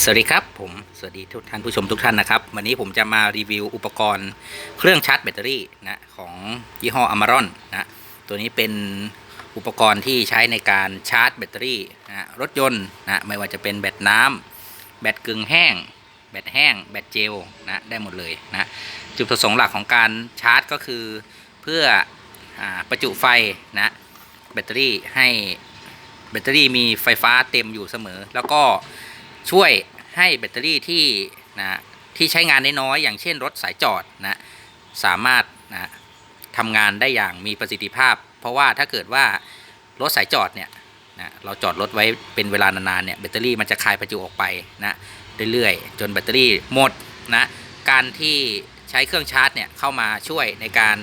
สวัสดีครับผมสวัสดีทุกท่านผู้ชมทุกท่านนะครับ วันนี้ผมจะมารีวิวอุปกรณ์เครื่องชาร์จแบตเตอรี่นะของยี่ห้ออมารอนนะตัวนี้เป็นอุปกรณ์ที่ใช้ในการชาร์จแบตเตอรี่นะรถยนต์นะไม่ว่าจะเป็นแบตน้ำแบตกึ่งแห้ง แบตแห้ง แบตเจลนะได้หมดเลยนะจุดประสงค์หลักของการชาร์จก็คือเพื่ออประจุไฟนะแบตเตอรี่ให้แบตเตอรี่มีไฟฟ้าเต็มอยู่เสมอ แล้วก็ ช่วยให้แบตเตอรี่ที่นะที่ใช้งานน้อยๆอย่างเช่นรถสายจอดนะสามารถนะทำงานได้อย่างมีประสิทธิภาพ เพราะว่าถ้าเกิดว่ารถสายจอดเนี่ยนะเราจอดรถไว้เป็นเวลานานๆเนี่ยแบตเตอรี่มันจะคายประจุออกไปนะเรื่อยๆ จนแบตเตอรี่หมดนะการที่ใช้เครื่องชาร์จเนี่ยเข้ามาช่วยในการ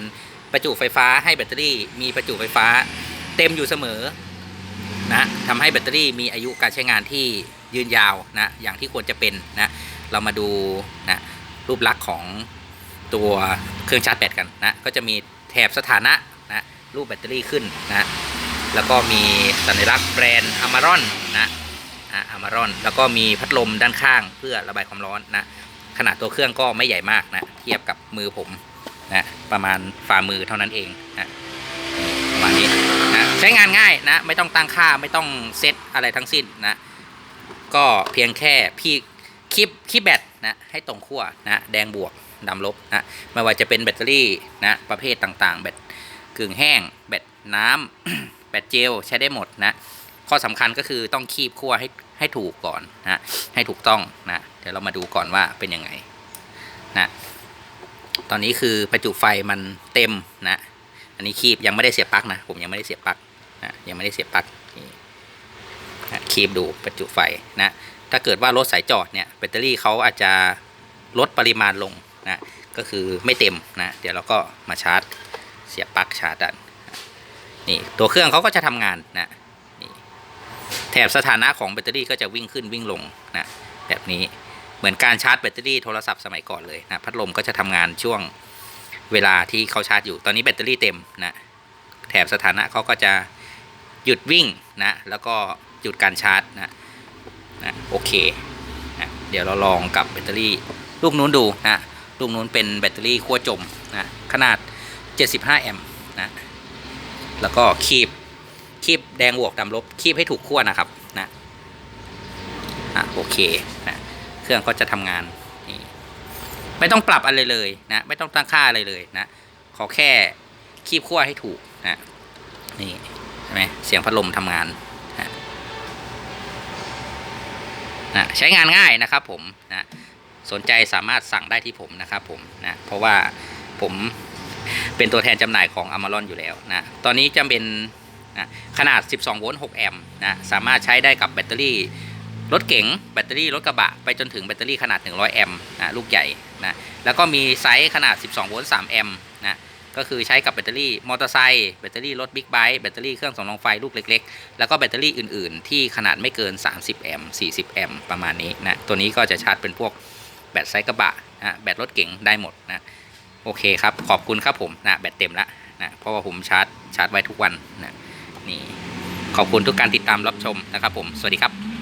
ประจุไฟฟ้าให้แบตเตอรี่ มีประจุไฟฟ้าเต็มอยู่เสมอนะทำให้แบตเตอรี่มีอายุการใช้งานที่ ยืนยาวนะอย่างที่ควรจะเป็นนะเรามาดูนะรูปลักษณ์ของตัวเครื่องชาร์จแบตกันนะก็จะมีแถบสถานะนะรูปแบตเตอรี่ขึ้นนะแล้วก็มีสัญลักษณ์แบรนด์อ m มารอนนะอ m มารอนแล้วก็มีพัดลมด้านข้างเพื่อระบายความร้อนนะขนาดตัวเครื่องก็ไม่ใหญ่มากนะเทียบกับมือผมนะประมาณฝ่ามือเท่านั้นเองนะประมาณนี้นะใช้งานง่ายนะไม่ต้องตั้งค่าไม่ต้องเซตอะไรทั้งสิ้นนะ ก็เพียงแค่พี่คลิปคลิปแบตนะให้ตรงขั้วนะแดงบวกดำลบนะไม่ว่าจะเป็นแบตเตอรี่นะประเภทต่างๆ แบตกึ่งแห้ง แบตน้ำแบตเจลใช้ได้หมดนะข้อสำคัญก็คือต้องคีบขั้วให้ให้ถูกก่อนนะให้ถูกต้องนะเดี๋ยวเรามาดูก่อนว่าเป็นยังไงนะตอนนี้คือประจุไฟมันเต็มนะ อันนี้คีบยังไม่ได้เสียบปลั๊กนะ ผมยังไม่ได้เสียบปลั๊กนะยังไม่ได้เสียบปลั๊ก คีบดูประจุไฟนะถ้าเกิดว่ารถสายจอดเนี่ยแบตเตอรี่เขาอาจจะลดปริมาณลงนะก็คือไม่เต็มนะเดี๋ยวเราก็มาชาร์จเสียบปลั๊กชาร์จดันนี่ตัวเครื่องเขาก็จะทำงานนะนี่แถบสถานะของแบตเตอรี่ก็จะวิ่งขึ้นวิ่งลงนะแบบนี้เหมือนการชาร์จแบตเตอรี่โทรศัพท์สมัยก่อนเลยนะพัดลมก็จะทำงานช่วงเวลาที่เขาชาร์จอยู่ตอนนี้แบตเตอรี่เต็มนะแถบสถานะเขาก็จะหยุดวิ่งนะแล้วก็ หยุดการชาร์จนะนะโอเคนะเดี๋ยวเราลองกับแบตเตอรี่ลูกนู้นดูนะลูกนู้นเป็นแบตเตอรี่ขั้วจมนะขนาด 75 แอมป์นะแล้วก็คีบคีบแดงบวกดำลบคีบให้ถูกขั้วนะครับนะอะโอเคนะเครื่องก็จะทำงานนี่ไม่ต้องปรับอะไรเลยนะไม่ต้องตั้งค่าอะไรเลยนะขอแค่คีบขั้วให้ถูกนะนี่ใช่ไหมเสียงพัดลมทำงาน นะใช้งานง่ายนะครับผมนะสนใจสามารถสั่งได้ที่ผมนะครับผมนะเพราะว่าผมเป็นตัวแทนจำหน่ายของ a m a r o n อยู่แล้วนะตอนนี้จะเป็นนะขนาด 12 โวลต์ 6 แอมป์นะสามารถใช้ได้กับแบตเตอรี่รถเก๋งแบตเตอรี่รถกระบะ ไปจนถึงแบตเตอรี่ขนาด 100 แอมป์นะลูกใหญ่นะแล้วก็มีไซส์ขนาด 12 โวลต์ 3 แอมป์ ก็คือใช้กับแบตเตอรี่มอเตอร์ไซค์แบตเตอรี่รถบิ๊กไบค์แบตเตอรี่เครื่องสำรองไฟลูกเล็กๆ แล้วก็แบตเตอรี่อื่นๆ ที่ขนาดไม่เกิน 30 แอมป์ 40 แอมป์ประมาณนี้นะ ตัวนี้ก็จะชาร์จเป็นพวกแบตไซส์กระบะนะแบตรถเก๋งได้หมดนะโอเคครับ ขอบคุณครับผมนะแบตเต็มละนะเพราะว่าผมชาร์จชาร์จไว้ทุกวันนะนี่ขอบคุณทุกการติดตามรับชมนะครับผม สวัสดีครับ